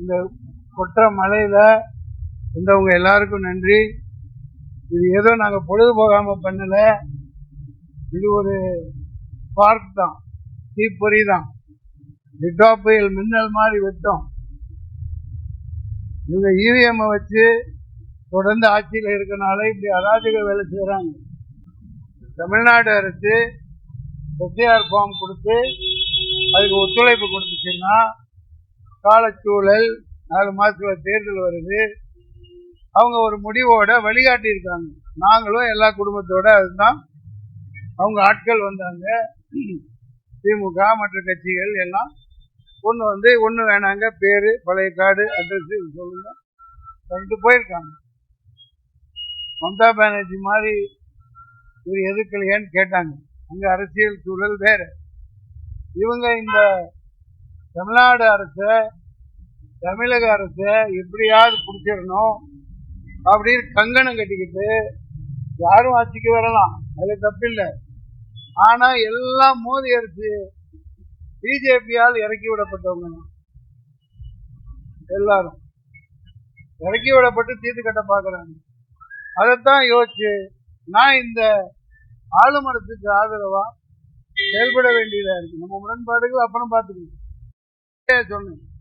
இந்த கொற்ற மலையில இருந்தவங்க எல்லாருக்கும் நன்றி. இது ஏதோ நாங்கள் பொழுது போகாம பண்ணல. இது ஒரு பார்க் தான். தீப்பொறி தான். டிட்டோ புயல் மின்னல் மாதிரி விட்டோம். இவங்க இவிஎம் வச்சு தொடர்ந்து ஆட்சியில் இருக்கனால இப்படி அராஜக வேலை செய்கிறாங்க தமிழ்நாடு அரசு எஸ்ஏஆர் ஃபார்ம் கொடுத்து அதுக்கு ஒத்துழைப்பு கொடுத்துச்சுன்னா காலச்சூழல் நாலு மாசத்துல தேர்தல் வருது. அவங்க ஒரு முடிவோட வழிகாட்டி இருக்காங்க நாங்களும் எல்லா குடும்பத்தோட அதுதான். அவங்க ஆட்கள் வந்தாங்க. திமுக மற்ற கட்சிகள் எல்லாம் ஒன்று வந்து ஒன்று வேணாங்க பேர் பழைய கார்டு அட்ரஸ் சொல்லுங்க. சொல்லிட்டு போயிருக்காங்க. மம்தா பானர்ஜி மாதிரி இவர் எதுக்கலையான்னு கேட்டாங்க. அங்கே அரசியல் சூழல் வேற. இவங்க இந்த தமிழ்நாடு அரசை தமிழக அரசை எப்படியாவது பிடிச்சிடணும். அப்படின்னு கங்கணம் கட்டிக்கிட்டு யாரும் ஆட்சிக்கு வரலாம். அது தப்பில்லை. ஆனா எல்லாம் மோதி அரசு பிஜேபியால் இறக்கி விடப்பட்டவங்க எல்லாரும். இறக்கி விடப்பட்டு தீர்த்து கட்ட பார்க்கறாங்க அதைத்தான் யோசிச்சு நான் இந்த ஆளுமரத்துக்கு ஆதரவா செயல்பட வேண்டியதா இருக்கு. நம்ம முரண்பாடுகள் அப்புறம் பார்த்துக்கணும் જમીન